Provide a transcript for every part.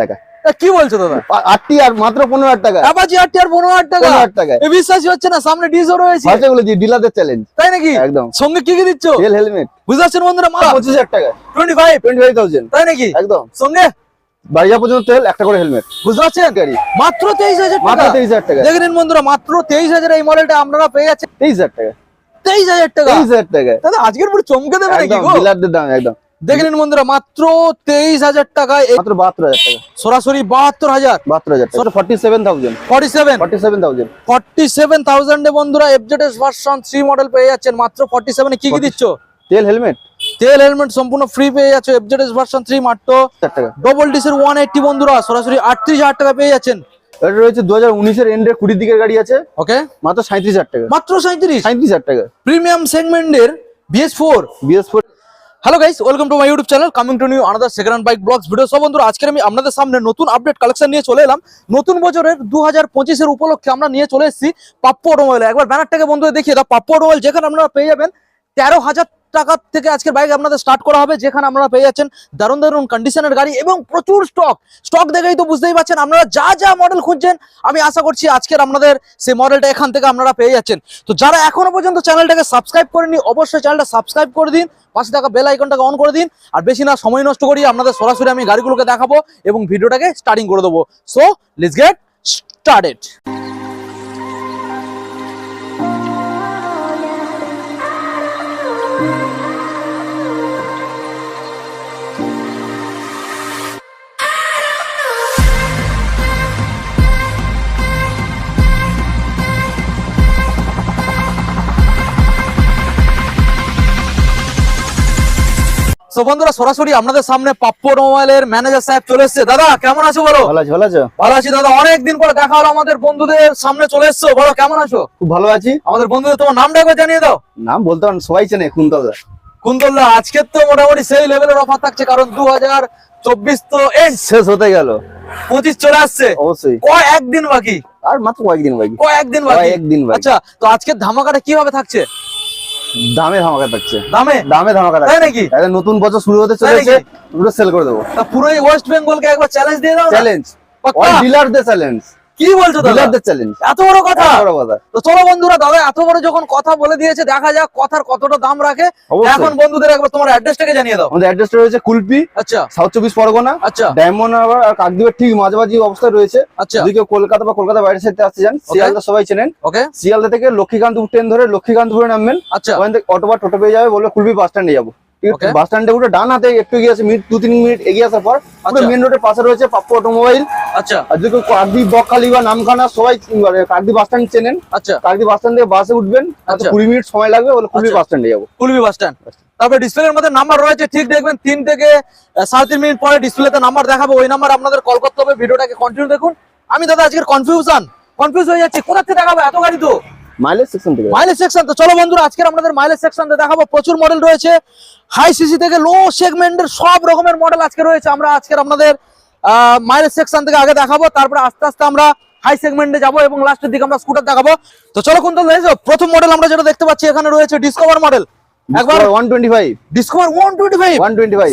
টাকা। কি বলছো দাদা? আটটি আর মাত্র পনেরো হাজার টাকা। অ্যাপাচি আটটি আর পনেরো হাজার টাকা? হাজার টাকা। এ বিশ্বাসই হচ্ছে না সামনে ডিজও রয়েছে। ভাষা বলে ডিলারদের চ্যালেঞ্জ তাই নাকি? একদম। সঙ্গে কি কি দিচ্ছ? তেল হেলমেট বুঝতে পারছেন বন্ধুরা মা পঁচিশ হাজার টাকা। Twenty five twenty five thousand তাই নাকি? একদম। সঙ্গে? বাড়ি যাওয়া পর্যন্ত তেল একটা করে হেলমেট বুঝতে পারছেন? গাড়ি। মাত্র তেইশ হাজার মাত্র তেইশ হাজার টাকা। দেখে নিন বন্ধুরা মাত্র তেইশ হাজার এই মডেলটা আপনারা পেয়ে যাচ্ছেন। তেইশ হাজার টাকা। তেইশ হাজার টাকা। তেইশ হাজার টাকা। দাদা আজকের পুরো চমকে দেবে নাকি ডিলারদের দাম একদম। দেখে নিন বন্ধুরা মাত্র তেইশ হাজার টাকায় মাত্র বাহাত্তর হাজার টাকা। সরাসরি বাহাত্তর হাজার। বাহাত্তর হাজার টাকা। Forty seven thousand forty seven forty seven thousand forty seven থাউজেন্ডে বন্ধুরা এফজেডএস ভার্সন থ্রি মডেল পেয়ে যাচ্ছেন মাত্র ফর্টি সেভেনে কি কি দিচ্ছ? তেল হেলমেট তেল হেলমেট সম্পূর্ণ ফ্রি পেয়ে যাচ্ছে এফজেডএস ভার্সন থ্রি মাত্র। ডবল ডিসের ওয়ান এইটটি বন্ধুরা সরাসরি আটত্রিশ হাজার টাকা পেয়ে যাচ্ছেন। এটা রয়েছে দু হাজার উনিশের এন্ডের কুড়ির দিকের গাড়ি আছে। ওকে মাত্র সাঁত্রিশ হাজার টাকা। মাত্র সাঁত্রিশ সাঁত্রিশ হাজার টাকা। প্রিমিয়াম সেগমেন্টের BS four BS four hello guys welcome to my YouTube channel coming to new another second hand bike blogs video সব বন্ধুরা আজকে আমি আপনাদের সামনে নতুন আপডেট কালেকশন নিয়ে চলে এলাম। নতুন বছরের দু হাজার পঁচিশের উপলক্ষে আমরা নিয়ে চলে এসেছি পাপ্পু অটোমোবাইল একবার ব্যানারটাকে বন্ধুরা দেখিয়ে দাও, পাপ্পু অটোমোবাইল যেখানে আপনারা পেয়ে যাবেন তেরো হাজার টাকা থেকে আজকের বাইক আপনাদের স্টার্ট করা হবে, যেখানে আপনারা পেয়ে যাচ্ছেন দারুণ দারুণ কন্ডিশনের গাড়ি এবং প্রচুর স্টক স্টক দেখেই তো বুঝতেই পারছেন আপনারা যা যা মডেল খুঁজছেন, আমি আশা করছি আজকের আপনাদের সেই মডেলটা এখান থেকে আপনারা পেয়ে যাচ্ছেন। তো যারা এখনও পর্যন্ত চ্যানেলটাকে সাবস্ক্রাইব করেনি অবশ্যই চ্যানেলটা সাবস্ক্রাইব করে দিন, পাশে থাকা বেল আইকনটাকে অন করে দিন, আর বেশি না, সময় নষ্ট করি আপনাদের সরাসরি আমি গাড়িগুলোকে দেখাবো এবং ভিডিওটাকে স্টার্টিং করে দেবো। So let's get started so বন্ধুরা সরাসরি আপনাদের সামনে পাপ্পু মোবাইলের ম্যানেজার সাহেব চলে এসেছে। দাদা কেমন আছো বলো? ভালো আছো ভালো আছি? দাদা। অনেকদিন পরে দেখা হলো আমাদের বন্ধুদের সামনে চলে এসছো। বলো কেমন আছো? খুব ভালো আছি। আমাদের বন্ধুদের তোমার নামটা একবার জানিয়ে দাও। নাম বলতে সবাই চেনে কুন্তলদা। কুন্তল্লা আজকের তো মোটামুটি সেই লেভেলের অফার থাকছে কারণ দু হাজার চব্বিশ তো এন্ড শেষ হতে গেল। পঁচিশ চলে আসছে। অবশ্যই। কয় একদিন বাকি? আর মাত্র কয়েকদিন বাকি। কয় একদিন বাকি? কয়েকদিন বাকি। আচ্ছা তো আজকের ধামাকাটা কীভাবে থাকছে? দামে ধামাকা থাকছে। দামে? দামে ধামাকা থাকছে। নাকি? একটা নতুন বছর শুরু হতে চলেছে পুরো সেল করে দেবো। তা পুরোই ওয়েস্ট বেঙ্গলকে একবার চ্যালেঞ্জ দিয়ে দাও? চ্যালেঞ্জ পাক্কা? ডিলারদের চ্যালেঞ্জ কি বলছো দাদা? চ্যালেঞ্জ এত বড় কথা? বড় কথা। তো চলো বন্ধুরা দাদা এত বড় যখন কথা বলে দিয়েছে দেখা যাক কথার কতটা দাম রাখে। এখন বন্ধুদের একবার তোমার অ্যাড্রেসটাকে জানিয়ে দাও। আমাদের অ্যাড্রেসটা রয়েছে কুলপি আচ্ছা। সাউথ চব্বিশ পরগনা আচ্ছা। ডায়মন্ড হারবার আর কাকদ্বীপের ঠিক মাঝামাঝি অবস্থায় রয়েছে। আচ্ছা। যদি কেউ কলকাতা বা কলকাতা বাইরে সাইডে আসতে চান শিয়ালদা সবাই চেনেন। ওকে শিয়ালদা থেকে লক্ষ্মীকান্তপুর ট্রেন ধরে লক্ষ্মীকান্তপুরে নামবেন। আচ্ছা। ওখান থেকে অটো বা টোটো পেয়ে যাবে বলে কুলপি বাস স্ট্যান্ডে যাব. বাস স্ট্যান্ডে উঠে ডান হাতে একটু এগিয়ে আছে মিনিট দু তিন মিনিট এগিয়ে আসার পর আচ্ছা। মেন রোডের পাশে রয়েছে পাপ্পু অটোমোবাইল আচ্ছা। আর যদি কেউ বকখালি বা নামখানা সবাই মানে বাস স্ট্যান্ড চেনেন। আচ্ছা। কাকদ্বীপ বাস স্ট্যান্ড থেকে বাসে উঠবেন। কুড়ি মিনিট সময় লাগবে বলে কুলপি। বাস স্ট্যান্ডে যাব। Kulpi bus stand. তারপরে ডিসপ্লের মধ্যে নাম্বার রয়েছে ঠিক দেখবেন তিন থেকে সাড়ে তিন মিনিট পরে ডিসপ্লেতে নাম্বার দেখাবো ওই নাম্বার আপনাদের কল করতে হবে ভিডিওটাকে কন্টিনিউ দেখুন। আমি দাদা আজকের কনফিউশন কনফিউজ হয়ে যাচ্ছি কোথা থেকে দেখাবো এত গাড়ি তো? মাইলেজ সেকশন মাইলেজ সেকশন তো চলো আজকে আমাদের মাইলেজ সেকশন দেখাবো। প্রচুর মডেল রয়েছে। হাই সিসি থেকে লো সব রকমের মডেল আজকে রয়েছে। আমরা আজকে আপনাদের সেকশন থেকে আগে দেখাবো। আস্তে আস্তে আমরা হাই যাব এবং দিকে আমরা স্কুটার দেখাবো। তো প্রথম মডেল আমরা যেটা দেখতে পাচ্ছি, এখানে রয়েছে ডিসকভার মডেল একবার ডিসকভার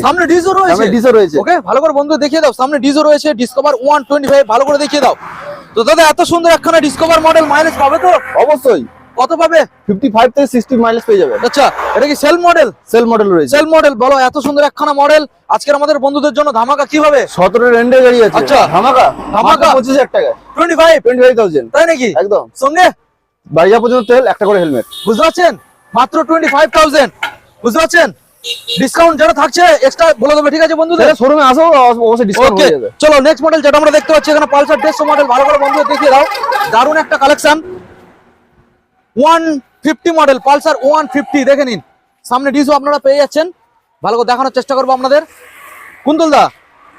সামনে ডিজো রয়েছে। ডিসো রয়েছে। ওকে ভালো করে বন্ধু দেখিয়ে দাও। সামনে ডিজো রয়েছে ডিসকভার ভালো করে দেখিয়ে দাও। তো দাদা এত সুন্দর একখানা ডিসকভার মডেল মাইলেজ পাবে তো? অবশ্যই। কত পাবে? থেকে মাইলেজ পেয়ে যাবে। আচ্ছা এটা কি সেল মডেল সেল মডেল রয়েছে। সেল মডেল বলো এত সুন্দর একখানা মডেল আজকের আমাদের বন্ধুদের জন্য ধামাকা কি কীভাবে সতেরো গাড়ি আছে। আচ্ছা। ধামাকা? ধামাকা। টাকা তাই নাকি? একদম। সঙ্গে? পর্যন্ত তেল একটা করে হেলমেট। বুঝতে পারছেন? মাত্র টোয়েন্টি ফাইভ থাউজেন্ড বুঝতে পারছেন? ডিসকাউন্ট যেটা থাকছে এক্সট্রা বলে দেবে ঠিক আছে বন্ধুদের? শোরুমে আসো অবশ্যই ডিসকাউন্ট হয়ে যাবে। চলো নেক্সট মডেল যেটা আমরা দেখতে পাচ্ছি এখানে পালসার দেড়শো মডেল ভালো করে বন্ধুদের দেখিয়ে দাও। দারুণ একটা collection one fifty model Pulsar one fifty দেখে নিন। সামনে ডিসও আপনারা পেয়ে যাচ্ছেন। ভালো করে দেখানোর চেষ্টা করব আপনাদের। কুন্তল দা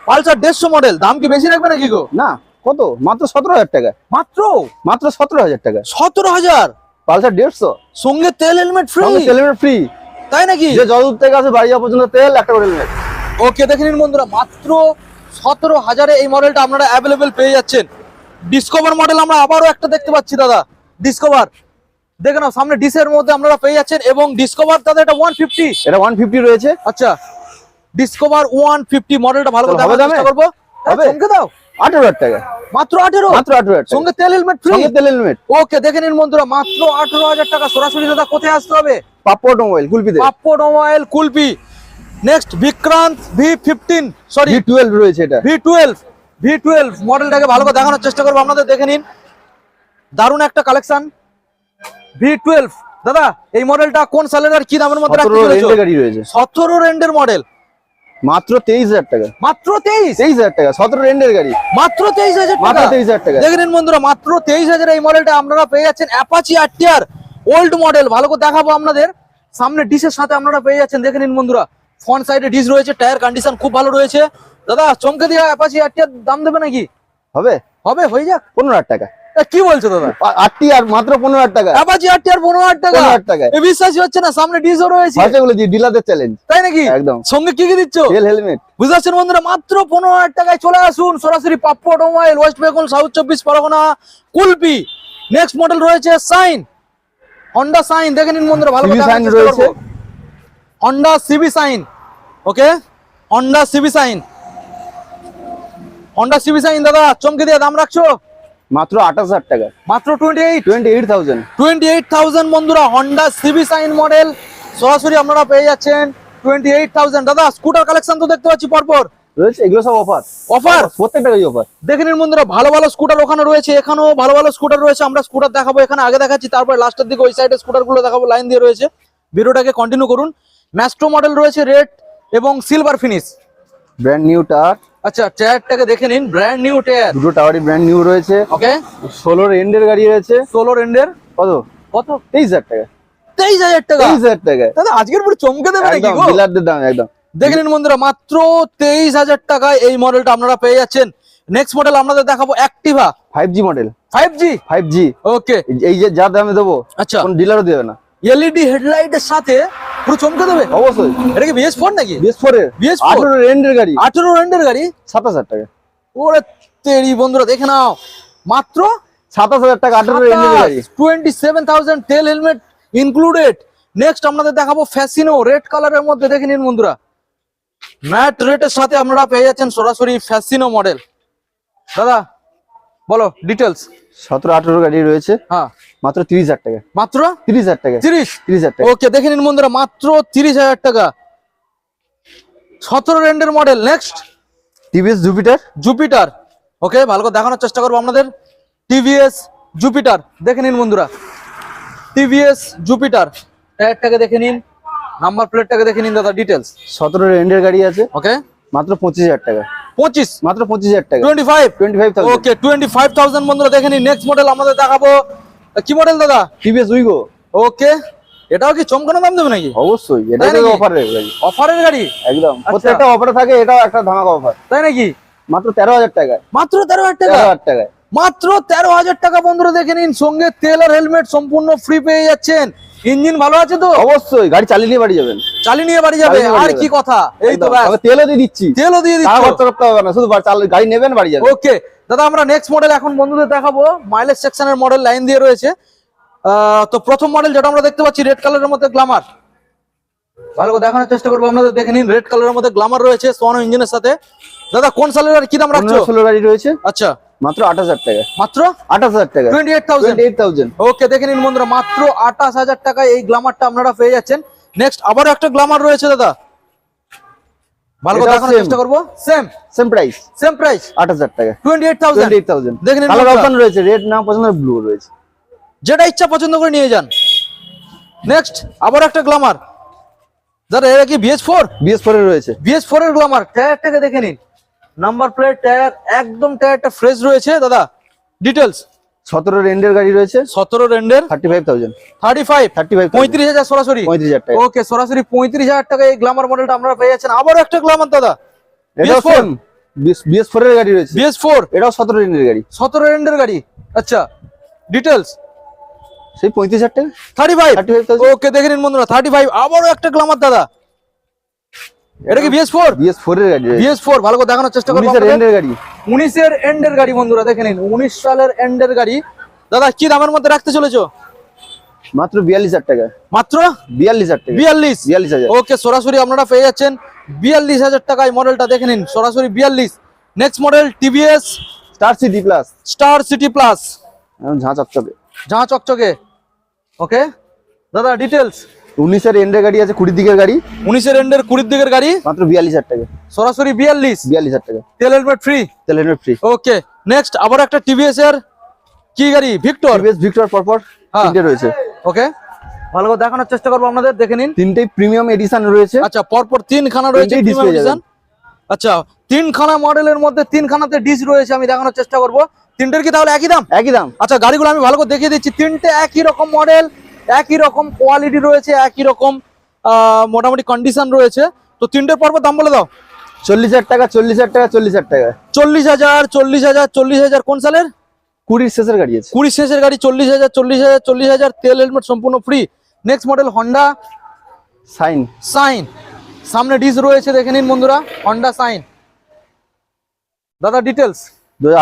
পালসার দেড়শো মডেল দাম কি বেশি রাখবে নাকি গো? না কত? মাত্র সতেরো হাজার টাকা মাত্র? মাত্র সতেরো হাজার টাকা সতেরো হাজার? পালসার দেড়শো। সঙ্গে তেল হেলমেট ফ্রি তেল হেলমেট ফ্রি তাই নাকি? যে যতদূর থেকে আসে বাড়ি যাওয়া পর্যন্ত তেল একটা করে হেলমেট ওকে দেখে নিন বন্ধুরা মাত্র সতেরো হাজারে এই মডেলটা আপনারা অ্যাভেলেবেল পেয়ে যাচ্ছেন। ডিসকভার মডেল আমরা আবারও একটা দেখতে পাচ্ছি দাদা। ডিসকভার দেখে নাও সামনে ডিসের মধ্যে আপনারা পেয়ে যাচ্ছেন এবং ডিসকভার দাদা এটা ওয়ান ফিফটি এটা ওয়ান ফিফটি রয়েছে। আচ্ছা ডিসকভার ওয়ান ফিফটি মডেলটা ভালো করে দেখার? চেষ্টা করব। দাও। আঠারো হাজার টাকা। মাত্র আঠেরো? মাত্র আঠারো হাজার সঙ্গে তেল হেলমেট ফ্রি সঙ্গে তেল হেলমেট ওকে দেখে নিন বন্ধুরা মাত্র আঠেরো হাজার টাকা। সরাসরি দাদা কোথায় আসতে হবে? Pappu automobile কুলপিতে। Pappu mobile Kulpi. Next Vikrant V fifteen sorry G twelve রয়েছে এটা। ভি টুয়েলভ ভি টুয়েলভ মডেলটাকে ভালো করে দেখানোর চেষ্টা করব। আপনাদের দেখে নিন। দারুণ একটা কালেকশন ভি টুয়েলভ দাদা এই মডেলটা কোন সালের আর কি দামের মধ্যে রাখতে চলেছো? রেন্টের গাড়ি রয়েছে। সতেরো রেন্ডের মডেল মাত্র তেইশ হাজার টাকা। মাত্র তেইশ? তেইশ হাজার টাকা সতেরো রেন্টের গাড়ি। মাত্র তেইশ হাজার মাত্র টাকা তেইশ হাজার টাকা। দেখে নিন বন্ধুরা মাত্র তেইশ হাজার এই মডেলটা আপনারা পেয়ে যাচ্ছেন অ্যাপাচি আরটিআর ওল্ড মডেল ভালো করে দেখাবো আপনাদের। সামনে ডিশের সাথে আপনারা পেয়ে যাচ্ছেন দেখে নিন বন্ধুরা। ফ্রন্ট সাইডে ডিশ রয়েছে টায়ার কন্ডিশন খুব ভালো রয়েছে। দাদা চমকে দিয়া অ্যাপাচি আরটিআর দাম দেবে নাকি? হবে? হবে হয়ে যাক। পনেরো হাজার টাকা। কি বলছো দাদা? আটটি আর মাত্র পনেরো হাজার টাকা। অ্যাপাচি আরটিআর পনেরো হাজার টাকা। পনেরো হাজার টাকা এ বিশ্বাসই হচ্ছে না সামনে রয়েছে। দিয়ে চ্যালেঞ্জ তাই নাকি? একদম। সঙ্গে কি কি দিচ্ছ? তেল হেলমেট বুঝতে পারছেন বন্ধুরা মাত্র পনেরো হাজার টাকায় চলে আসুন। সরাসরি Pappu automobile West Bengal South চব্বিশ পরগনা কুলপি। নেক্সট মডেল রয়েছে সাইন। Honda Shine. দেখে নিন বন্ধুরা ভালো রয়েছে। Honda CB Shine. Okay Honda CB Shine. Honda CB Shine দাদা চমকে দিয়ে দাম রাখছো? মাত্র আঠাশ হাজার টাকা। মাত্র twenty eight twenty eight thousand twenty eight thousand বন্ধুরা হন্ডা সিবি সাইন মডেল সরাসরি আপনারা পেয়ে যাচ্ছেন টোয়েন্টি এইট থাউজেন্ড দাদা স্কুটার কালেকশন তো দেখতে পাচ্ছি পরপর। রয়েছে এগুলো সব অফার অফার প্রত্যেকটা গাড়ি অফার দেখে নিন বন্ধুরা ভালো ভালো স্কুটার ওখানে রয়েছে এখানেও ভালো ভালো স্কুটার রয়েছে। আমরা স্কুটার দেখাবো এখানে আগে দেখাচ্ছি তারপরে লাস্টের দিকে ওই সাইডে স্কুটারগুলো দেখাবো লাইন দিয়ে রয়েছে। ভিডিওটাকে কন্টিনিউ করুন। ম্যাস্ট্রো মডেল রয়েছে রেড এবং silver finish brand new tyre আচ্ছা টায়ারটাকে দেখে নিন ব্র্যান্ড নিউ টায়ার। দুটো টাওয়ারই ব্র্যান্ড নিউ রয়েছে। ওকে ষোলোর এন্ডের গাড়ি রয়েছে। ষোলো রেন্ডের কত? কত? তেইশ হাজার টাকা। তেইশ হাজার টাকা? তেইশ হাজার টাকা। দাদা আজকের পুরো চমকে দেবে নাকি ডিলারদের দাম একদম। দেখে নিন বন্ধুরা মাত্র তেইশ হাজার টাকায় এই মডেলটা আপনারা পেয়ে যাচ্ছেন। নেক্সট মডেল আপনাদের দেখাবো Activa five G model five G five G okay এই যে যা দামে দেবো আচ্ছা। কোন ডিলারও দেবে না। এলইডি হেডলাইটের সাথে পুরো চমকে দেবে? অবশ্যই। এটা কি বিএস ফোর নাকি? বিএস ফোর এর। BS4 আঠারো এন্ডের গাড়ি। আঠেরো রেন্ডের গাড়ি? সাতাশ হাজার টাকা। ওরে তেরি বন্ধুরা দেখে নাও। মাত্র সাতাশ হাজার টাকা আঠারো এন্ডের গাড়ি। টোয়েন্টি সেভেন থাউজেন্ড তেল হেলমেট ইনক্লুডেড নেক্সট আপনাদের দেখাবো ফ্যাসিনো রেড কালারের মধ্যে। দেখে নিন বন্ধুরা। ম্যাট রেটের সাথে আপনারা পেয়ে যাচ্ছেন সরাসরি ফ্যাসিনো মডেল দাদা বলো ডিটেলস সতেরো আঠারো গাড়ি রয়েছে। হ্যাঁ। মাত্র তিরিশ হাজার টাকা। মাত্র? তিরিশ হাজার টাকা। তিরিশ? তিরিশ হাজার টাকা। ওকে দেখে নিন বন্ধুরা মাত্র তিরিশ হাজার টাকা। সতেরো রেন্ডের model next. TVS Jupiter. Jupiter. Okay ভালো করে দেখানোর চেষ্টা করব আপনাদের। টিভিএস জুপিটার দেখে নিন বন্ধুরা। TVS Jupiter. টায়ারটাকে দেখে নিন। নাম্বার প্লেটটাকে দেখে নিন দাদা ডিটেলস সতেরো রেন্ডের গাড়ি আছে। ওকে। মাত্র পঁচিশ হাজার টাকা। পঁচিশ? মাত্র পঁচিশ হাজার টাকা। Twenty five twenty five okay twenty five thousand বন্ধুরা দেখে নিন নেক্সট মডেল আমাদের দেখাবো। কি মডেল দাদা? টিভিএস উইগো ওকে এটাও কি চমকানো দাম দেবে নাকি? অবশ্যই এটা অফারের গাড়ি অফারের গাড়ি? একদম আচ্ছা। প্রত্যেকটা অফারে থাকে এটাও একটা ধামাকা অফার তাই নাকি? মাত্র তেরো হাজার টাকা মাত্র তেরো হাজার টাকা? হাজার টাকায়। মাত্র তেরো হাজার টাকা বন্ধুরা দেখে নিন সঙ্গে তেল আর হেলমেট সম্পূর্ণ ফ্রি পেয়ে যাচ্ছেন। ইঞ্জিন ভালো আছে তো? অবশ্যই গাড়ি চালিয়ে নিয়ে বাড়ি যাবেন। চালিয়ে নিয়ে বাড়ি যাবে আর কি কথা? এই তো তেলও দিয়ে দিচ্ছি। তেলও দিয়ে দিচ্ছি। খরচা করতে হবে না শুধু গাড়ি নেবেন বাড়ি যাবেন। ওকে দাদা আমরা নেক্সট মডেল এখন বন্ধুদের দেখাবো। মাইলেজ সেকশনের মডেল লাইন দিয়ে রয়েছে। আহ, তো প্রথম মডেল যেটা আমরা দেখতে পাচ্ছি রেড কালারের মধ্যে গ্লামার ভালো করে দেখানোর চেষ্টা করব আপনাদের দেখে নিন রেড কালারের মধ্যে গ্লামার রয়েছে সোয়ানো ইঞ্জিনের সাথে। দাদা কোন সালের আর কি দাম রাখছো? ষোলো গাড়ি রয়েছে। আচ্ছা। মাত্র আঠাশ হাজার টাকা। মাত্র? আঠাশ হাজার টাকা। Twenty eight thousand eight thousand okay দেখে নিন বন্ধুরা মাত্র আঠাশ হাজার টাকায় এই গ্লামারটা আপনারা পেয়ে যাচ্ছেন। নেক্সট আবারও একটা গ্লামার রয়েছে দাদা। ভালো করে দেখানোর চেষ্টা করব। Same same price same price আঠাশ হাজার টাকা। কালার অপশন রয়েছে রেড না পছন্দ ব্লু রয়েছে। যেটা ইচ্ছা পছন্দ করে নিয়ে যান। নেক্সট আবার একটা গ্লামার দাদা এরা কি বিএস ফোর বিএস ফোর রয়েছে। বিএস ফোর এর গ্লামার টায়ারটাকে দেখে নিন। নাম্বার প্লেট টায়ার একদম টায়ারটা ফ্রেশ রয়েছে। দাদা ডিটেলস সতেরো রেন্ডের গাড়ি রয়েছে। সতেরো রেন্ডের thirty five thousand thirty five thirty five পঁয়ত্রিশ হাজার সরাসরি? পঁয়ত্রিশ হাজার টাকা। ওকে সরাসরি পঁয়ত্রিশ হাজার টাকা এই গ্লামার মডেলটা আপনারা পেয়ে যাচ্ছেন। আবারও একটা গ্লামার দাদা। এটাও BS4 সেম বিএস ফোর এর গাড়ি রয়েছে। বিএস ফোর এটাও সতেরো রেন্ডের গাড়ি। সতেরো রেন্ডের গাড়ি। আচ্ছা ডিটেলস সেই পঁয়ত্রিশ হাজার টাকা? Thirty five thirty five okay দেখে নিন বন্ধুরা থার্টি ফাইভ আবারও একটা গ্লামার দাদা। এটা কি বিএস ফোর বিএস ফোর এর গাড়ি। রয়েছে বিএস ফোর ভালো করে দেখানোর চেষ্টা করব। রেন্ডের গাড়ি। উনিশের এন্ডের গাড়ি বন্ধুরা দেখে নিন। উনিশ সালের এন্ডের গাড়ি। দাদা কি দামের মধ্যে রাখতে চলেছো? মাত্র বিয়াল্লিশ হাজার টাকা। মাত্র? বিয়াল্লিশ হাজার টাকা। বিয়াল্লিশ? বিয়াল্লিশ হাজার। ওকে সরাসরি আপনারা পেয়ে যাচ্ছেন বিয়াল্লিশ হাজার টাকায় মডেলটা দেখে নিন। সরাসরি বিয়াল্লিশ। Next model TVS Star City Plus Star City Plus ঝাঁ চকচকে। জাহা চকচকে। ওকে? দাদা ডিটেলস উনিশের এন্ডের গাড়ি আছে কুড়ির দিকের গাড়ি। উনিশের এন্ডের কুড়ির দিকের গাড়ি? মাত্র বিয়াল্লিশ হাজার টাকা। সরাসরি বিয়াল্লিশ? বিয়াল্লিশ হাজার টাকা। তেল হেলমেট ফ্রি তেল হেলমেট ফ্রি ওকে নেক্সট আবার একটা টিভিএস এর কি গাড়ি? ভিক্টর টিভিএস ভিক্টর পরপর হ্যাঁ। তিনটে রয়েছে। ওকে ভালো করে দেখানোর চেষ্টা করব আপনাদের দেখে নিন। তিনটেই প্রিমিয়াম এডিশন রয়েছে। আচ্ছা পরপর তিনখানা রয়েছে premium display আচ্ছা তিনখানা মডেলের মধ্যে তিনখানাতে ডিস রয়েছে আমি দেখানোর চেষ্টা করব। তিনটের কি তাহলে একই দাম? একই দাম। আচ্ছা গাড়িগুলো আমি ভালো করে দেখিয়ে দিচ্ছি। তিনটে একই রকম মডেল একই রকম কোয়ালিটি রয়েছে একই রকম মোটামুটি কন্ডিশন রয়েছে। তো তিনটের পরপর দাম বলে দাও। চল্লিশ হাজার টাকা চল্লিশ হাজার টাকা চল্লিশ হাজার টাকা। চল্লিশ হাজার চল্লিশ হাজার চল্লিশ হাজার কোন সালের? কুড়ির শেষের গাড়ি আছে। কুড়ি শেষের গাড়ি চল্লিশ হাজার চল্লিশ হাজার চল্লিশ হাজার তেল হেলমেট সম্পূর্ণ free next model Honda Shine. Shine সামনে ডিস রয়েছে দেখে নিন বন্ধুরা হন্ডা সাইন দাদা ডিটেলস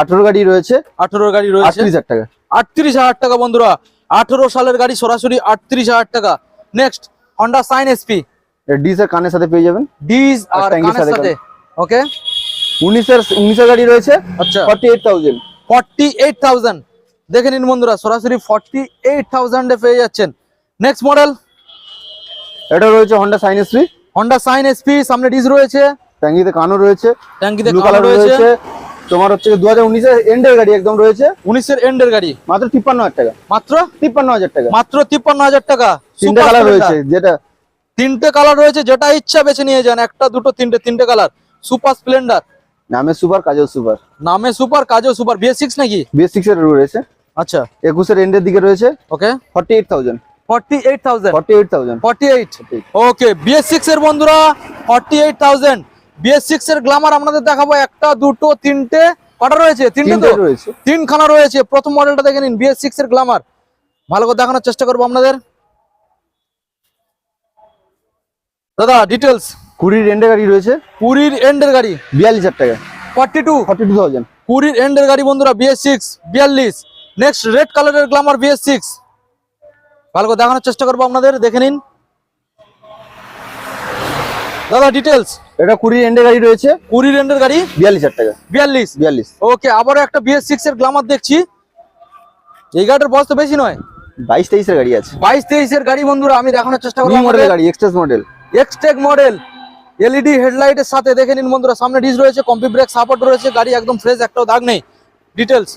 আঠেরো গাড়ি রয়েছে। আঠেরোর গাড়ি রয়েছে। আটত্রিশ হাজার টাকা। আটত্রিশ হাজার টাকা বন্ধুরা। আঠেরো সালের গাড়ি সরাসরি আটত্রিশ হাজার টাকা। নেক্সট হন্ডা সাইন এসপি ডিসের কানের সাথে পেয়ে যাবেন। ডিস আর কানের সাথে ওকে উনিশের উনিশের গাড়ি রয়েছে। আচ্ছা। Forty eight thousand forty eight thousand দেখে নিন বন্ধুরা সরাসরি ফর্টি এইট থাউজেন্ডে পেয়ে যাচ্ছেন। নেক্সট মডেল এটা রয়েছে Honda Shine SP Honda Shine SP সামনে ডিস রয়েছে। ট্যাঙ্কিতে কানও রয়েছে। ট্যাঙ্কিতে রয়েছে। রয়েছে। তোমার হচ্ছে দু হাজার উনিশের এন্ডের গাড়ি একদম রয়েছে। উনিশের এন্ডের গাড়ি? মাত্র তিপ্পান্ন হাজার টাকা। মাত্র? তিপ্পান্ন হাজার টাকা। মাত্র তিপ্পান্ন হাজার টাকা? তিনটে কালার রয়েছে যেটা তিনটে কালার রয়েছে যেটা ইচ্ছা বেছে নিয়ে যান একটা দুটো তিনটে তিনটে কালার সুপার স্প্লেন্ডার নামে সুপার কাজেও সুপার নামে সুপার কাজও সুপার বিএস সিক্স নাকি? বিএস সিক্স এর রয়েছে। আচ্ছা। একুশের এন্ডের দিকে রয়েছে। Okay forty eight thousand forty eight thousand forty eight thousand forty eight okay BS six এর বন্ধুরা forty eight thousand BS six এর গ্লামার আপনাদের দেখাবো। একটা দুটো তিনটে কটা রয়েছে? তিনটে তো? তিনখানা রয়েছে। প্রথম মডেলটা দেখে নিন বিএস সিক্স এর গ্লামার ভালো করে দেখানোর চেষ্টা করব আপনাদের। দাদা ডিটেলস কুড়ির এন্ডের গাড়ি রয়েছে। কুড়ির এন্ডের গাড়ি। বিয়াল্লিশ হাজার টাকা। Forty two forty two thousand কুড়ির এন্ডের গাড়ি বন্ধুরা বিএস সিক্স বিয়াল্লিশ। নেক্সট রেড কালারের গ্লামার বিএস সিক্স ভালো করে দেখানোর চেষ্টা করব আপনাদের দেখে নিন। দাদা ডিটেলস এটা কুড়ির এন্ডের গাড়ি রয়েছে। কুড়ির এন্ডের গাড়ি? বিয়াল্লিশ হাজার টাকা। বিয়াল্লিশ? বিয়াল্লিশ। ওকে আবারও একটা বিএস সিক্স এর গ্লামার দেখছি। এই গাড়িটার বয়স তো বেশি নয়। বাইশ তেইশের গাড়ি আছে। বাইশ তেইশের গাড়ি বন্ধুরা আমি দেখানোর চেষ্টা করব মডেলের গাড়ি express model Xtec model LED হেডলাইটের সাথে দেখে নিন বন্ধুরা সামনে ডিস রয়েছে কম্পি ব্রেক সাপোর্ট রয়েছে গাড়ি একদম ফ্রেশ একটাও দাগ নেই। ডিটেলস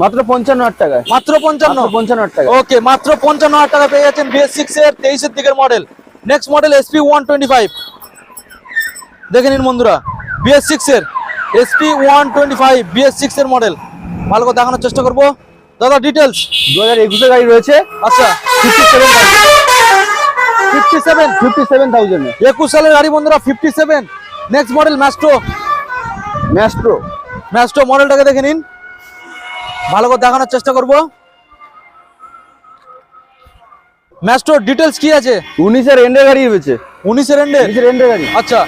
মাত্র পঞ্চান্ন হাজার টাকা মাত্র পঞ্চান্ন? পঞ্চান্ন হাজার টাকা ওকে মাত্র পঞ্চান্ন হাজার টাকা পেয়ে যাচ্ছেন বিএস সিক্স এর তেইশের দিকের model next model SP one twenty five দেখে নিন বন্ধুরা বিএস সিক্স এর SP one twenty five BS six এর মডেল ভালো করে দেখানোর চেষ্টা করব। দাদা ডিটেলস দু হাজার একুশের গাড়ি রয়েছে। আচ্ছা। Fifty seven fifty seven fifty seven thousand একুশ সালের গাড়ি বন্ধুরা fifty seven next model Maestro Maestro Maestro মডেলটাকে দেখে নিন। ভালো করে দেখানোর চেষ্টা করব। ম্যাস্ট্রো ডিটেলস কি আছে? উনিশের এন্ডের গাড়ি রয়েছে। উনিশের এন্ডে এন্ডের গাড়ি। আচ্ছা।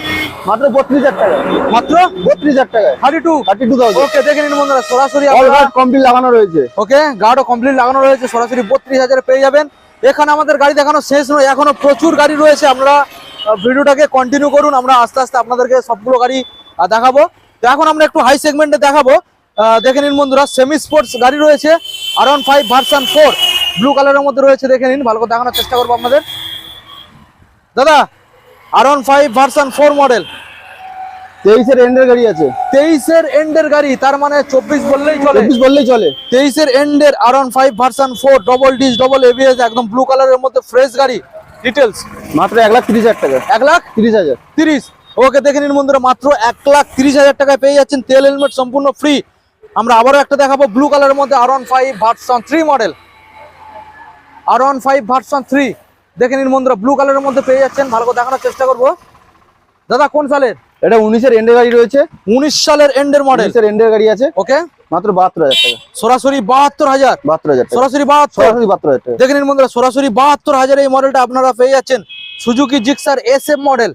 মাত্র বত্রিশ হাজার টাকা মাত্র? বত্রিশ হাজার টাকা thirty two thirty two thousand okay দেখে নিন বন্ধুরা সরাসরি কমপ্লিট লাগানো রয়েছে। ওকে গার্ডও কমপ্লিট লাগানো রয়েছে সরাসরি বত্রিশ হাজারে পেয়ে যাবেন। এখানে আমাদের গাড়ি দেখানো শেষ নয় এখনও প্রচুর গাড়ি রয়েছে। আপনারা ভিডিওটাকে কন্টিনিউ করুন আমরা আস্তে আস্তে আপনাদেরকে সবগুলো গাড়ি দেখাবো। তো এখন আমরা একটু হাই সেগমেন্টে দেখাবো। দেখে নিন বন্ধুরা সেমি স্পোর্টস গাড়ি রয়েছে R one five version four blue কালারের মধ্যে রয়েছে দেখে নিন ভালো করে দেখানোর চেষ্টা করব আপনাদের। দাদা R one five version four model তেইশের এন্ডের গাড়ি আছে। তেইশের এন্ডের গাড়ি তার মানে চব্বিশ বললেই চলে। চব্বিশ বললেই চলে। তেইশের এন্ডের R one five version four double disc double ABS একদম ব্লু কালারের মধ্যে ফ্রেশ গাড়ি। ডিটেলস মাত্র এক লাখ তিরিশ হাজার টাকা। এক লাখ তিরিশ হাজার। তিরিশ। ওকে দেখে নিন বন্ধুরা মাত্র এক লাখ তিরিশ হাজার টাকায় পেয়ে যাচ্ছেন তেল হেলমেট সম্পূর্ণ ফ্রি আমরা আবারও একটা দেখাবো ব্লু কালারের মধ্যে R one five version three model R one five version three দেখে নিন বন্ধুরা ব্লু কালারের মধ্যে পেয়ে যাচ্ছেন। ভালো করে দেখানোর চেষ্টা করব। দাদা কোন সালের? এটা উনিশের এন্ডের গাড়ি রয়েছে। উনিশ সালের এন্ডের মডেল এন্ডের গাড়ি আছে। ওকে। মাত্র বাহাত্তর হাজার টাকা। সরাসরি বাহাত্তর হাজার। বাহাত্তর হাজার সরাসরি বাহাত্তর। সরাসরি বাহাত্তর হাজার দেখে নিন বন্ধুরা সরাসরি বাহাত্তর হাজার এই মডেলটা আপনারা পেয়ে যাচ্ছেন। Suzuki Gixxer S F model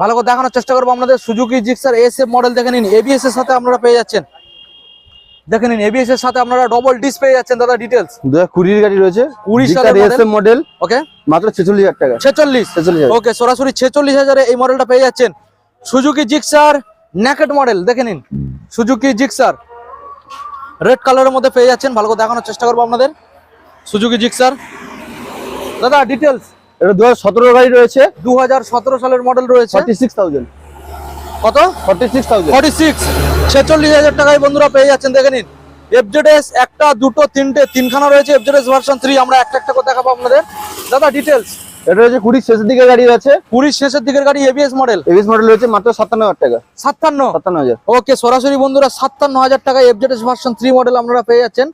ভালো করে দেখানোর চেষ্টা করব আপনাদের। Suzuki Gixxer S F model দেখে নিন। এবিএস এর সাথে আপনারা পেয়ে যাচ্ছেন। দেখে নিন এবিএস এর সাথে আপনারা ডবল ডিস পেয়ে যাচ্ছেন দাদা ডিটেলস দু হাজার কুড়ির গাড়ি রয়েছে। কুড়ি সালের এসএম মডেল ওকে মাত্র ছেচল্লিশ হাজার টাকা। ছেচল্লিশ। ছেচল্লিশ হাজার। ওকে সরাসরি ছেচল্লিশ হাজারে এই মডেলটা পেয়ে যাচ্ছেন। সুজুকি জিক্সার ন্যাকেট মডেল দেখে নিন। সুজুকি জিক্সার রেড কালারের মধ্যে পেয়ে যাচ্ছেন ভালো করে দেখানোর চেষ্টা করব আপনাদের। সুজুকি জিক্সার দাদা ডিটেলস এটা দু হাজার সতেরো গাড়ি রয়েছে। দু হাজার সতেরো সালের মডেল রয়েছে। ফর্টি সিক্স থাউজেন্ড কত? Forty six thousand forty six ছেচল্লিশ হাজার টাকায় বন্ধুরা পেয়ে যাচ্ছেন দেখে নিন। এফজেডএস একটা দুটো তিনটে তিনখানা রয়েছে এফজেডএস ভার্সন থ্রি আমরা একটা একটা করে দেখাবো আপনাদের। দাদা ডিটেলস এটা কুড়ির শেষের দিকে গাড়ি আছে। কুড়ির শেষের দিকের গাড়ি এবিএস মডেল এবিএস মডেল রয়েছে মাত্র সাতান্ন হাজার টাকা। সাতান্ন? সাতান্ন হাজার। ওকে সরাসরি বন্ধুরা সাতান্ন হাজার এফজেডএস ভার্সন থ্রি মডেল আপনারা পেয়ে যাচ্ছেন।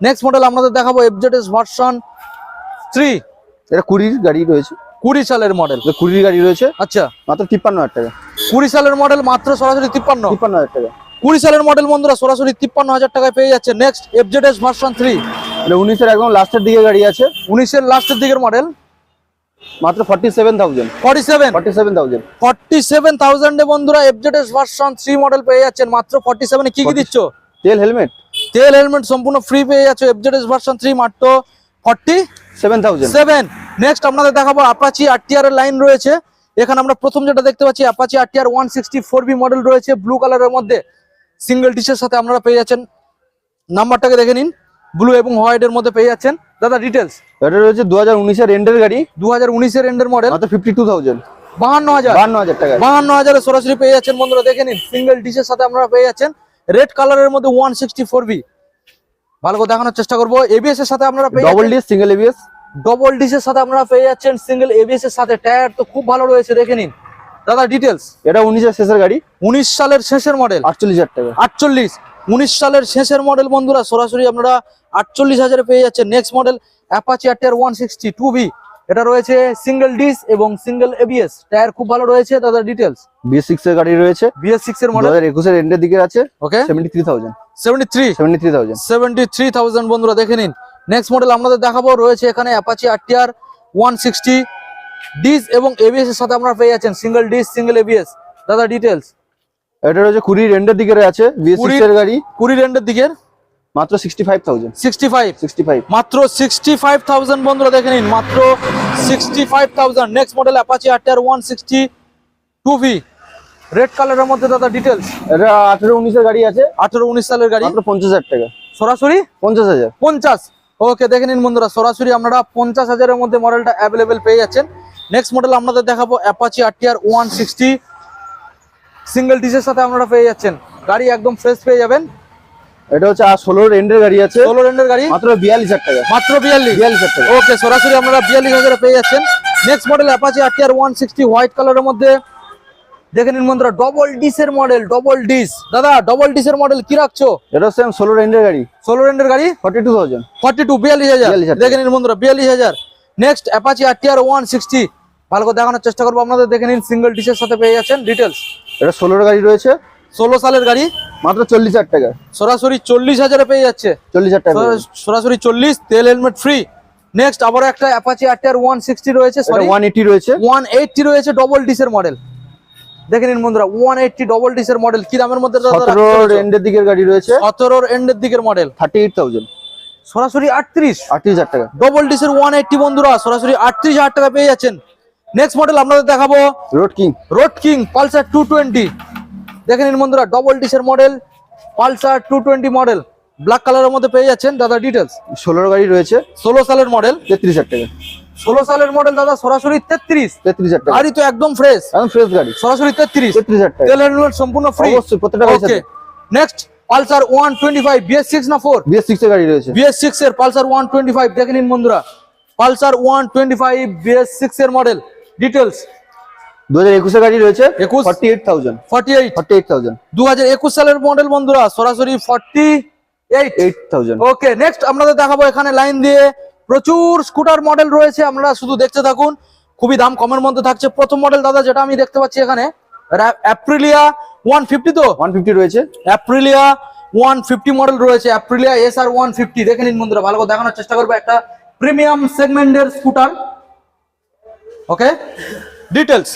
নেক্সট মডেল আপনাদের দেখাবো এফজেডএস ভার্সন থ্রি এটা কুড়ির গাড়ি রয়েছে। কুড়ি সালের মডেল কুড়ির গাড়ি রয়েছে। আচ্ছা। মাত্র তিপ্পান্ন হাজার টাকা। কুড়ি সালের মডেল মাত্র সরাসরি তিপ্পান্ন? তিপ্পান্ন হাজার টাকা। কুড়ি সালের মডেল বন্ধুরা সরাসরি তিপ্পান্ন হাজার টাকায় পেয়ে যাচ্ছে next FZ S version three এটা উনিশের একদম লাস্টের দিকে গাড়ি আছে। উনিশের লাস্টের দিকের মডেল মাত্র forty seven thousand forty seven forty seven thousand forty seven থাউজেন্ডে বন্ধুরা FZ S version three model পেয়ে যাচ্ছেন। মাত্র ফর্টি সেভেনে কি কি দিচ্ছ? তেল হেলমেট তেল হেলমেট সম্পূর্ণ ফ্রি পেয়ে যাচ্ছে এফজেডএস ভার্সন থ্রি মাত্র forty seven thousand seven next আপনাদের দেখাবো আপাচি আরটিআর এর লাইন রয়েছে। এখানে আমরা প্রথম যেটা দেখতে পাচ্ছি Apache RTR one sixty four B model রয়েছে ব্লু কালারের মধ্যে। সিঙ্গেল ডিশের সাথে আপনারা পেয়ে যাচ্ছেন। নাম্বারটাকে দেখে নিন। ব্লু এবং হোয়াইট এর মধ্যে পেয়ে যাচ্ছেন। দাদা ডিটেলস এটা রয়েছে দু হাজার উনিশের এন্ডের গাড়ি। দু হাজার উনিশের এন্ডের মডেল ফিফটি টু থাউজেন্ড বাহান্ন হাজার। বান্ন হাজার টাকা বাহান্ন হাজারে সরাসরি পেয়ে যাচ্ছেন। বন্ধুরা দেখে নিন। সিঙ্গেল ডিশের সাথে আপনারা পেয়ে যাচ্ছেন। রেড কালারের মধ্যে ওয়ান সিক্সটি ফোর বি ভালো করে দেখানোর চেষ্টা করব। এবিএস এর সাথে আপনারা পেয়ে double D single ABS double ডিশের সাথে আপনারা পেয়ে যাচ্ছেন। সিঙ্গেল এবিএস এর সাথে। টায়ার তো খুব ভালো রয়েছে। দেখে নিন। দাদা ডিটেলস এটা উনিশের শেষের গাড়ি। উনিশ সালের শেষের মডেল আটচল্লিশ হাজার টাকা। আটচল্লিশ। উনিশ সালের শেষের মডেল বন্ধুরা সরাসরি আপনারা আটচল্লিশ হাজারে পেয়ে যাচ্ছেন next model Apache RTR one sixty two V এটা রয়েছে সিঙ্গেল ডিস এবং সিঙ্গেল এবিএস টায়ার খুব ভালো রয়েছে দাদা ডিটেলস বিএস সিক্স এর গাড়ি রয়েছে। বিএস সিক্স এর মডেল একুশের এন্ডের দিকে আছে। Okay seventy three thousand seventy three seventy three thousand seventy three thousand বন্ধুরা দেখে নিন। নেক্সট মডেল আপনাদের দেখাবো রয়েছে এখানে Apache RTR one sixty disc এবং এবিএস এর সাথে আপনারা পেয়ে যাচ্ছেন। সিঙ্গেল ডিস সিঙ্গেল এবিএস দাদা ডিটেলস এটা রয়েছে কুড়ির এন্ডের দিকে আছে বিএস এর গাড়ি। কুড়ি রেন্ডের দিকের? মাত্র sixty five thousand sixty five sixty five মাত্র সিক্সটি ফাইভ থাউজেন্ড বন্ধুরা দেখে নিন। মাত্র sixty five thousand next model Apache RTR one sixty two V red কালারের মধ্যে দাদা ডিটেলস এটা আঠেরো উনিশের গাড়ি আছে। আঠেরো উনিশ সালের গাড়ি। মাত্র পঞ্চাশ হাজার টাকা। সরাসরি? পঞ্চাশ হাজার। পঞ্চাশ। ওকে দেখে নিন বন্ধুরা সরাসরি আপনারা পঞ্চাশ হাজারের মধ্যে মডেলটা অ্যাভেলেবেল পেয়ে যাচ্ছেন। নেক্সট মডেল আপনাদের দেখাবো Apache RTR one sixty single ডিসের সাথে আপনারা পেয়ে যাচ্ছেন। গাড়ি একদম ফ্রেশ পেয়ে যাবেন। এটা হচ্ছে আর ষোলোর এন্ডের গাড়ি আছে। ষোলো রেন্ডের গাড়ি? মাত্র বিয়াল্লিশ হাজার টাকা। মাত্র বিয়াল্লিশ? বিয়াল্লিশ হাজার টাকা। ওকে সরাসরি আপনারা বিয়াল্লিশ হাজারে পেয়ে যাচ্ছেন। Next model Apache RTR one sixty white কালারের মধ্যে। দেখে নিন বন্ধুরা ডবল ডিসের মডেল ডবল ডিস দাদা ডবল ডিসের মডেল কি রাখছো? এটা সেম ষোলোর এন্ডের গাড়ি। ষোলো রেন্ডের গাড়ি? Forty two thousand forty two বিয়াল্লিশ হাজার। 42,000 দেখে নিন বন্ধুরা বিয়াল্লিশ হাজার। Next Apache RTR one sixty ভালো করে দেখানোর চেষ্টা করব আপনাদের দেখে নিন সিঙ্গেল ডিসের সাথে পেয়ে যাচ্ছেন ডিটেলস এটা ষোলোর গাড়ি রয়েছে। ষোলো সালের গাড়ি? মাত্র চল্লিশ হাজার টাকা। সরাসরি চল্লিশ হাজারে পেয়ে যাচ্ছে। চল্লিশ হাজার টাকা। সরাসরি চল্লিশ তেল হেলমেট ফ্রি নেক্সট আবারও একটা অ্যাপাচি আরটিআর ওয়ান সিক্সটি রয়েছে সরি ওয়ান এইটি রয়েছে। ওয়ান এইটটি রয়েছে ডবল ডিসের মডেল দেখে নিন বন্ধুরা ওয়ান এইটটি ডবল ডিসের মডেল কি দামের মধ্যে সতেরোর এন্ডের দিকের গাড়ি রয়েছে। সতেরোর এন্ডের দিকের মডেল থার্টি এইট থাউজেন্ড সরাসরি আটত্রিশ। আটত্রিশ হাজার টাকা। ডবল ডিসের ওয়ান এইটটি বন্ধুরা সরাসরি আটত্রিশ হাজার টাকা পেয়ে যাচ্ছেন। নেক্সট মডেল আপনাদের দেখাবো। Road king road king Pulsar two twenty দেখে নিন বন্ধুরা double ডিসের model Pulsar two twenty model black কালারের মধ্যে পেয়ে যাচ্ছেন দাদা ডিটেলস ষোলোর গাড়ি রয়েছে। ষোলো সালের মডেল তেত্রিশ হাজার টাকা। ষোলো সালের মডেল দাদা সরাসরি তেত্রিশ। তেত্রিশ হাজার গাড়ি তো একদম ফ্রেশ একদম ফ্রেশ গাড়ি। সরাসরি তেত্রিশ। তেত্রিশ হাজার তেল হেলমেট সম্পূর্ণ ফ্রি অবশ্যই প্রত্যেকটা okay next Pulsar one twenty five BS six না ফোর বিএস সিক্স এর গাড়ি রয়েছে। বিএস সিক্স এর পালসার ওয়ান টোয়েন্টি ফাইভ দেখে নিন বন্ধুরা। Pulsar one twenty five BS six এর মডেল ডিটেলস দু হাজার একুশের গাড়ি রয়েছে 21 forty eight thousand forty eight forty eight thousand দু হাজার একুশ সালের মডেল বন্ধুরা সরাসরি forty eight eight thousand okay next আপনাদের দেখাবো এখানে লাইন দিয়ে। প্রচুর স্কুটার মডেল রয়েছে আপনারা শুধু দেখতে থাকুন। খুবই দাম কমের মধ্যে থাকছে। প্রথম মডেল দাদা যেটা আমি দেখতে পাচ্ছি এখানে অ্যাপ্রিলিয়া ওয়ান ফিফটি তো? ওয়ান ফিফটি রয়েছে। অ্যাপ্রিলিয়া ওয়ান ফিফটি মডেল রয়েছে। Aprilia S R one fifty দেখে নিন বন্ধুরা ভালো করে দেখানোর চেষ্টা করব একটা প্রিমিয়াম সেগমেন্টের স্কুটার ওকে ডিটেলস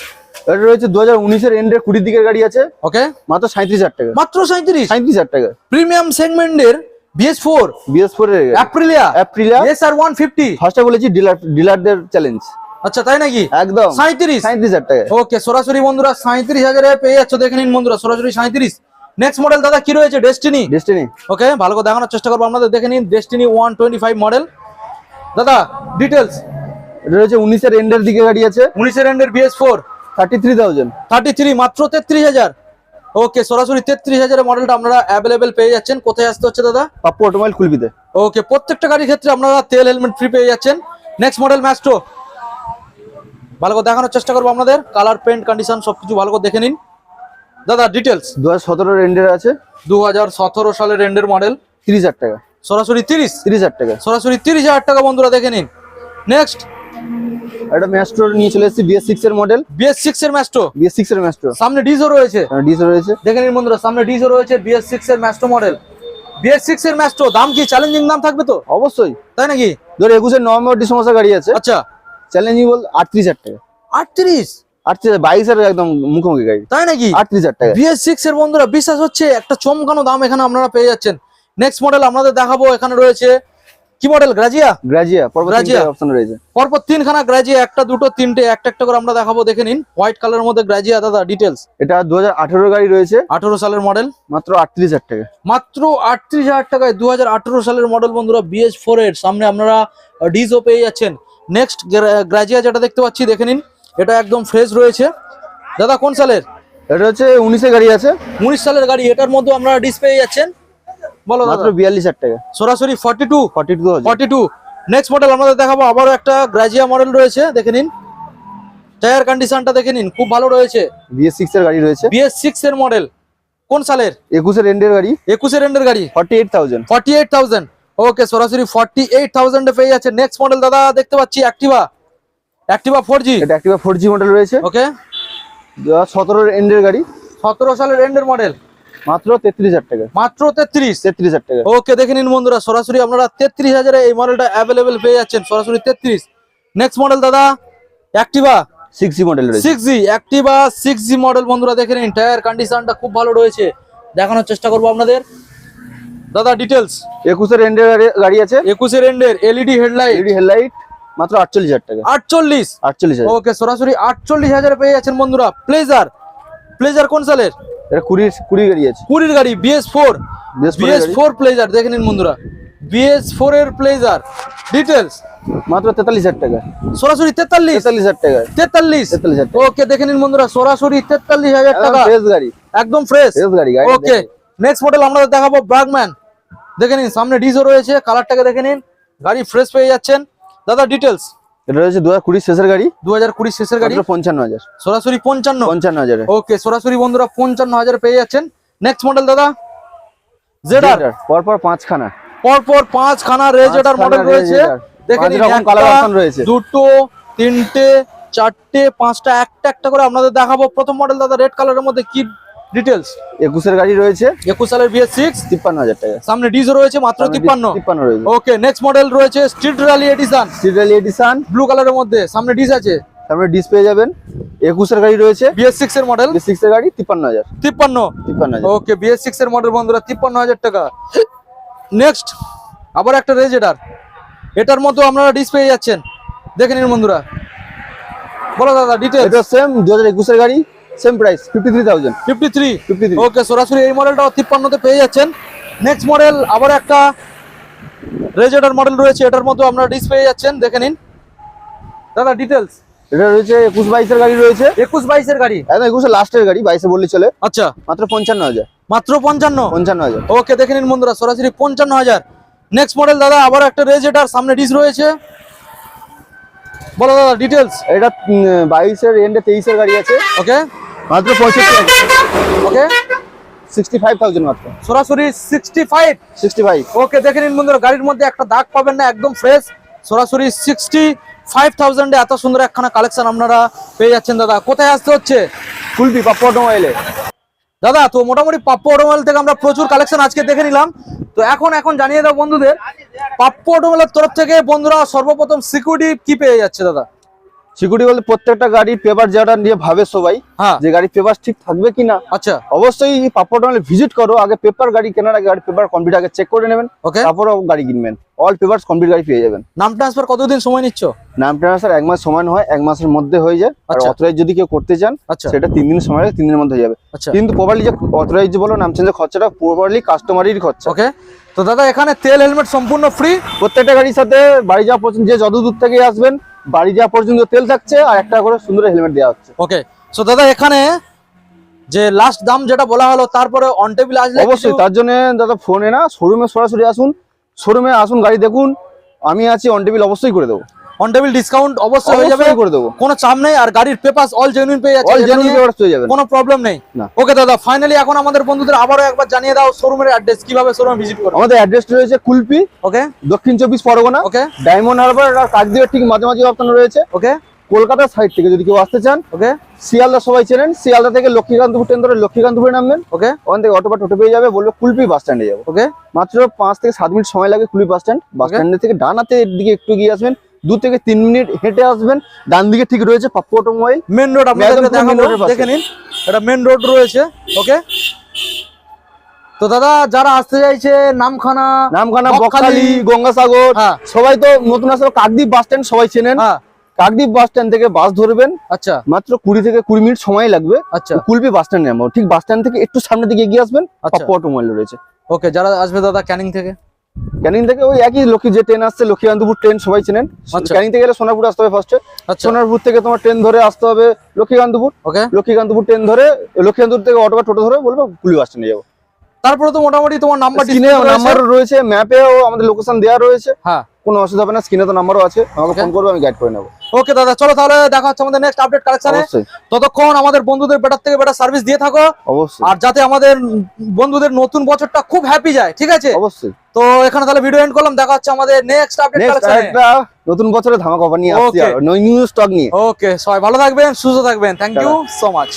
এটা রয়েছে দু হাজার উনিশের এন্ডের কুড়ির দিকের গাড়ি আছে। ওকে মাত্র সাঁত্রিশ হাজার টাকা। মাত্র সাঁত্রিশ সাঁত্রিশ হাজার টাকা। প্রিমিয়াম সেগমেন্টের বিএস ফোর বিএস ফোর এর অ্যাপ্রিলিয়া অ্যাপ্রিলিয়া ওয়ান ফিফটি ফার্স্টে বলেছি ডিলার ডিলারদের চ্যালেঞ্জ আচ্ছা তাই নাকি? একদম। সাঁত্রিশ সাঁত্রিশ হাজার টাকা। ওকে সরাসরি বন্ধুরা সাঁত্রিশ হাজারে পেয়ে যাচ্ছ দেখে নিন বন্ধুরা সরাসরি সাঁত্রিশ নেক্সট মডেল দাদা কি রয়েছে? ডেস্টিনি ডেস্টিনি ওকে ভালো করে দেখানোর চেষ্টা করব আপনাদের দেখে নিন Destini one twenty five model দাদা ডিটেলস এটা রয়েছে উনিশের এন্ডের দিকে গাড়ি আছে। উনিশের এন্ডের BS four thirty three thousand thirty three মাত্র তেত্রিশ হাজার। ওকে সরাসরি তেত্রিশ হাজারের মডেলটা আপনারা অ্যাভেলেবেল পেয়ে যাচ্ছেন। কোথায় আসতে হচ্ছে দাদা? পাপ্পু অটোমোবাইল কুলপিতে ওকে প্রত্যেকটা গাড়ির ক্ষেত্রে আপনারা তেল হেলমেট ফ্রি পেয়ে যাচ্ছেন। নেক্সট মডেল ম্যাস্ট্রো ভালো করে দেখানোর চেষ্টা করব আপনাদের। কালার পেন্ট কন্ডিশন সবকিছু ভালো করে দেখে নিন। দাদা ডিটেলস দু হাজার সতেরোর এন্ডের আছে। দু হাজার সতেরো সালের রেন্ডের মডেল তিরিশ হাজার টাকা। সরাসরি তিরিশ? তিরিশ হাজার টাকা। সরাসরি তিরিশ হাজার টাকা বন্ধুরা দেখে নিন। নেক্সট একটা ম্যাস্ট্রো নিয়ে চলে এসেছি বিএস সিক্স এর মডেল বিএস সিক্স এর ম্যাস্ট্রো বিএস সিক্স এর ম্যাস্ট্রো সামনে ডিজো রয়েছে। ডিসে রয়েছে। দেখে নিন বন্ধুরা সামনে ডিজো রয়েছে বিএস সিক্স এর ম্যাস্ট্রো মডেল বিএস সিক্স এর ম্যাস্ট্রো দাম কি চ্যালেঞ্জিং দাম থাকবে তো? অবশ্যই। তাই নাকি? ধর একুশের নভেম্বর ডিসেম্বর গাড়ি আছে। আচ্ছা। চ্যালেঞ্জিং বল আটত্রিশ হাজার টাকা। আটত্রিশ? আটত্রিশ বাইশের একদম মুখোমুখি গাড়ি। তাই নাকি? আটত্রিশ হাজার টাকা। বিএস সিক্স এর বন্ধুরা বিশ্বাস হচ্ছে একটা চমকানো দাম এখানে আপনারা পেয়ে যাচ্ছেন। নেক্সট মডেল আপনাদের দেখাবো এখানে রয়েছে কি মডেল গ্রাজিয়া গ্রাজিয়া পরবর্তী Grazia। অপশন রয়েছে। পরপর তিনখানা গ্রাজিয়া একটা দুটো তিনটে একটা একটা করে আমরা দেখাবো দেখে নিন। হোয়াইট কালারের মধ্যে গ্রাজিয়া দাদা ডিটেলস এটা দু হাজার আঠেরো গাড়ি রয়েছে। আঠেরো সালের মডেল মাত্র আটত্রিশ হাজার টাকা। মাত্র আটত্রিশ হাজার টাকায় দুহাজার আঠেরো সালের মডেল বন্ধুরা বিএস ফোর এর। সামনে আপনারা ডিজও পেয়ে যাচ্ছেন। নেক্সট গ্রাজিয়া যেটা দেখতে পাচ্ছি দেখে নিন। এটা একদম ফ্রেশ রয়েছে। দাদা কোন সালের? এটা হচ্ছে উনিশে গাড়ি আছে। উনিশ সালের গাড়ি এটার মধ্যে আপনারা ডিস পেয়ে যাচ্ছেন। বলো মাত্র বিয়াল্লিশ হাজার টাকা। সরাসরি forty two forty two forty two next model আমাদের দেখাবো আবারও একটা গ্রাজিয়া মডেল রয়েছে দেখে নিন। টায়ার কন্ডিশনটা দেখে নিন খুব ভালো রয়েছে। বিএস সিক্স এর গাড়ি রয়েছে। বিএস সিক্স এর মডেল কোন সালের? একুশের এন্ডের গাড়ি। একুশের এন্ডের গাড়ি। Forty eight thousand forty eight thousand okay সরাসরি ফর্টি এইট থাউজেন্ডে পেয়ে যাচ্ছে নেক্সট মডেল দাদা দেখতে পাচ্ছি অ্যাক্টিভা অ্যাক্টিভা ফোর জি এটা অ্যাক্টিভা ফোর জি মডেল রয়েছে। ওকে সতেরোর এন্ডের গাড়ি। সতেরো সালের এন্ডের মডেল মাত্র তেত্রিশ হাজার টাকা। মাত্র তেত্রিশ? তেত্রিশ হাজার টাকা। ওকে দেখে নিন বন্ধুরা সরাসরি আপনারা তেত্রিশ হাজারে এই মডেলটা অ্যাভেলেবেল পেয়ে যাচ্ছেন। সরাসরি তেত্রিশ। নেক্সট মডেল দাদা Activa six G model six G Activa six G model বন্ধুরা দেখে নিন টায়ার কন্ডিশনটা খুব ভালো রয়েছে। দেখানোর চেষ্টা করব আপনাদের। দাদা ডিটেলস একুশের এন্ডের গাড়ি আছে। একুশের এন্ডের এলইডি হেডলাইট এলইডি হেডলাইট মাত্র আটচল্লিশ হাজার টাকা। আটচল্লিশ? আটচল্লিশ ওকে সরাসরি আটচল্লিশ হাজারে পেয়ে যাচ্ছেন বন্ধুরা। প্লেজার প্লেজার কোন সালের এটা কুড়ি কুড়ি গাড়ি আছে। কুড়ির গাড়ি BS four BS four Pleasure দেখে নিন বন্ধুরা। বিএস ফোর এর প্লেজার ডিটেলস মাত্র তেতাল্লিশ হাজার টাকা। সরাসরি তেতাল্লিশ? তেতাল্লিশ হাজার টাকা। তেতাল্লিশ? তেতাল্লিশ হাজার ওকে দেখে নিন বন্ধুরা সরাসরি তেতাল্লিশ হাজার টাকা। ফ্রেশ গাড়ি। একদম ফ্রেশ ফ্রেশ গাড়ি ওকে নেক্সট মডেল আমরা দেখাবো ব্রাগম্যান দেখে নিন সামনে ডিজো রয়েছে কালারটাকে দেখে নিন। গাড়ি ফ্রেশ পেয়ে যাচ্ছেন। দাদা ডিটেলস এটা রয়েছে দু হাজার কুড়ি শেষের গাড়ি। দু হাজার কুড়ি শেষের গাড়ি? পঞ্চান্ন হাজার। সরাসরি পঞ্চান্ন? পঞ্চান্ন হাজারে। ওকে সরাসরি বন্ধুরা পঞ্চান্ন হাজার পেয়ে যাচ্ছেন। নেক্সট মডেল দাদা? জেডার পরপর পাঁচখানা। পরপর পাঁচ খানা রেজেডার মডেল রয়েছে Red Radar। দেখে পাঁচ নিন রকম একটা, colour option রয়েছে। দুটো তিনটে চারটে পাঁচটা একটা একটা করে আপনাদের দেখাবো। প্রথম মডেল দাদা রেড কালারের মধ্যে কি ডিটেলস একুশের গাড়ি রয়েছে। একুশ সালের বিএস সিক্স তিপ্পান্ন হাজার টাকা। সামনে ডিজো রয়েছে মাত্র তিপ্পান্ন। তিপ্পান্ন রয়েছে। ওকে নেক্সট মডেল রয়েছে street rally edition serial edition blue কালারের মধ্যে সামনে ডিজ আছে। তারপরে ডিস পেয়ে যাবেন। একুশের গাড়ি রয়েছে। বিএস সিক্স এর মডেল সিক্স এর গাড়ি তিপ্পান্ন হাজার। তিপ্পান্ন। তিপ্পান্ন ওকে বিএস সিক্স এর মডেল বন্ধুরা তিপ্পান্ন হাজার টাকা। নেক্সট আবার একটা রেজেডার এটার। মতো আপনারা ডিস পেয়ে যাচ্ছেন। দেখে নিন বন্ধুরা। বলো দাদা ডিটেলস এটা সেম দু হাজার একুশের গাড়ি। Same price fifty three thousand fifty three fifty three okay সরাসরি এই মডেলটাও তিপ্পান্নতে পেয়ে যাচ্ছেন। নেক্সট মডেল আবার একটা রেজেডার মডেল রয়েছে এটার মতো আপনারা ডিস পেয়ে যাচ্ছেন দেখে নিন। দাদা ডিটেলস এটা রয়েছে একুশ বাইশের গাড়ি রয়েছে। একুশ বাইশের গাড়ি? একদম একুশে লাস্টের গাড়ি বাইশে বললে চলে। আচ্ছা। মাত্র পঞ্চান্ন হাজার। মাত্র পঞ্চান্ন? পঞ্চান্ন হাজার। ওকে দেখে নিন বন্ধুরা সরাসরি পঞ্চান্ন হাজার। নেক্সট মডেল দাদা আবার একটা রেজেটার সামনে ডিস রয়েছে। বলো দাদা ডিটেলস এটা বাইশের এন্ডে তেইশের গাড়ি আছে। ওকে মাত্র পঁয়ষট্টি ওকে সিক্সটি ফাইভ থাউজেন্ড মাত্র। সরাসরি sixty five sixty five okay দেখে নিন বন্ধুরা গাড়ির মধ্যে একটা দাগ পাবেন না একদম ফ্রেশ সরাসরি সিক্সটি ফাইভ থাউজেন্ডে এত সুন্দর একখানা কালেকশন আপনারা পেয়ে যাচ্ছেন দাদা। কোথায় আসতে হচ্ছে? ফুলপি পাপ্পু অটোমোবাইলে। দাদা তো মোটামুটি পাপ্পু অটোমোবাইল থেকে আমরা প্রচুর কালেকশন আজকে দেখে নিলাম। তো এখন এখন জানিয়ে দাও বন্ধুদের পাপ্পু অটোমোবাইলের তরফ থেকে বন্ধুরা সর্বপ্রথম সিকিউরিটি কি পেয়ে যাচ্ছে দাদা? সিকিউরিটি বলতে প্রত্যেকটা গাড়ির পেপার যেটা নিয়ে ভাবে সবাই হ্যাঁ। যে গাড়ির পেপার ঠিক থাকবে কিনা। আচ্ছা। অবশ্যই পাপ্পর টাউনে ভিজিট করো আগে পেপার গাড়ি কেনার আগে গাড়ি পেপার কমপ্লিট আগে চেক করে নেবেন ওকে তারপরে গাড়ি কিনবেন। অল পেপার কমপ্লিট গাড়ি পেয়ে যাবেন। নাম ট্রান্সফার কতদিন সময় নিচ্ছ? নাম ট্রান্সফার এক মাস সময় হয় এক মাসের মধ্যে হয়ে যায়। আর আচ্ছা। অথরাইজ যদি কেউ করতে চান আচ্ছা। সেটা তিন দিন সময় তিন দিনের মধ্যে হয়ে যাবে। আচ্ছা। কিন্তু প্রপারলি যে অথরাইজ বলো নাম চেঞ্জের খরচাটা প্রপারলি কাস্টমারেরই খরচা। ওকে তো দাদা এখানে তেল হেলমেট সম্পূর্ণ ফ্রি প্রত্যেকটা গাড়ির সাথে বাড়ি যাওয়া পর্যন্ত যে যত দূর থেকে আসবেন বাড়ি যাওয়া পর্যন্ত তেল থাকছে আর একটা করে সুন্দর হেলমেট দেওয়া হচ্ছে। ওকে সো দাদা এখানে যে লাস্ট দাম যেটা বলা হলো তারপরে অন টেবিল আসলে অবশ্যই তার জন্য দাদা ফোনে না শোরুমে সরাসরি আসুন শোরুমে আসুন গাড়ি দেখুন আমি আছি অন টেবিল অবশ্যই করে দেবো। অন টেবিল ডিসকাউন্ট অবশ্যই হয়ে যাবে। করে দেবো। কোনো চাপ নেই আর গাড়ির পেপার অল জেনুইন পেয়ে যাচ্ছে অল জেনুইন পেপারস পেয়ে যাবেন। কোনো প্রবলেম নেই। ওকে দাদা ফাইনালি এখন আমাদের বন্ধুদের আবারও একবার জানিয়ে দাও শোরুমের অ্যাড্রেস কীভাবে শোরুমে ভিজিট করবে আমাদের অ্যাড্রেসটা রয়েছে কুলপি ওকে দক্ষিণ চব্বিশ পরগনা ওকে ডায়মন্ড হারবার আর কাকদ্বীপের ঠিক মাঝামাঝি অবস্থান রয়েছে। ওকে কলকাতার সাইড থেকে যদি কেউ আসতে চান ওকে শিয়ালদা সবাই চেনেন শিয়ালদা থেকে লক্ষ্মীকান্তপুর ট্রেন ধরে লক্ষ্মীকান্তপুরে নামবেন। ওকে ওখান থেকে অটো বা টোটো পেয়ে যাবে বলবে কুলপি বাস স্ট্যান্ডে যাব। ওকে মাত্র পাঁচ থেকে সাত মিনিট সময় লাগে Kulpi bus stand bus Okay. স্ট্যান্ডের থেকে ডান হাতে দিকে একটু গিয়ে আসবেন। দু থেকে তিন মিনিট হেঁটে আসবেন ডান দিকে ঠিক রয়েছে পাপ্পু অটোমোবাইল মেন রোড। দেখে নিন এটা মেন রোড রয়েছে ওকে? তো দাদা যারা আসতে চাইছে নামখানা নামখানা বকখালি, গঙ্গাসাগর হ্যাঁ। সবাই তো নতুন আসলে কাকদ্বীপ বাস স্ট্যান্ড সবাই চেনেন। হ্যাঁ। কাকদ্বীপ বাস স্ট্যান্ড থেকে বাস ধরবেন। আচ্ছা। মাত্র কুড়ি থেকে কুড়ি মিনিট সময় লাগবে। আচ্ছা। কুলপি বাস স্ট্যান্ড নামবো। ঠিক বাস স্ট্যান্ড থেকে একটু সামনের দিকে এগিয়ে আসবেন আচ্ছা। পাপ্পু অটোমোবাইল রয়েছে। ওকে যারা আসবে দাদা ক্যানিং থেকে। ক্যানিং থেকে ওই একই লক্ষ্মী যে ট্রেন আসছে লক্ষ্মীকান্তপুর ট্রেন সবাই চেনেন। আচ্ছা। ক্যানিং থেকে গেলে সোনারপুর আসতে হবে ফার্স্টে আচ্ছা। সোনারপুর থেকে তোমার ট্রেন ধরে আসতে হবে লক্ষ্মীকান্তপুর। লক্ষ্মীকান্তপুর ট্রেন ধরে লক্ষ্মীকান্তপুর থেকে অটো বা টোটো ধরে বলব কুলি বাস স্ট্যান্ডে যাব। তারপরে তো মোটামুটি তোমার নাম্বার স্ক্রিনে নাম্বার রয়েছে ম্যাপেও আমাদের লোকেশন দেওয়া রয়েছে। হ্যাঁ। কোনো অসুবিধা হবে না স্ক্রিনে তো নাম্বারও আছে। আমাকে. ফোন করবে আমি গাইড করে নেব। ওকে দাদা চলো তাহলে দেখা হচ্ছে আমাদের নেক্সট আপডেট কালেকশনে ততক্ষণ আমাদের বন্ধুদের বেটার থেকে বেটার সার্ভিস দিয়ে থাকো। অবশ্যই। আর যাতে আমাদের বন্ধুদের নতুন বছরটা খুব হ্যাপি যায় ঠিক আছে? অবশ্যই। তো এখানে তাহলে ভিডিও এন্ড করলাম দেখা হচ্ছে আমাদের নেক্সট আপডেট কালেকশনে নতুন বছরে ধামাকা নিয়ে আসছি. আর নিউ স্টক নিয়ে। ওকে সবাই ভালো থাকবেন সুস্থ থাকবেন থ্যাংক ইউ সো মাচ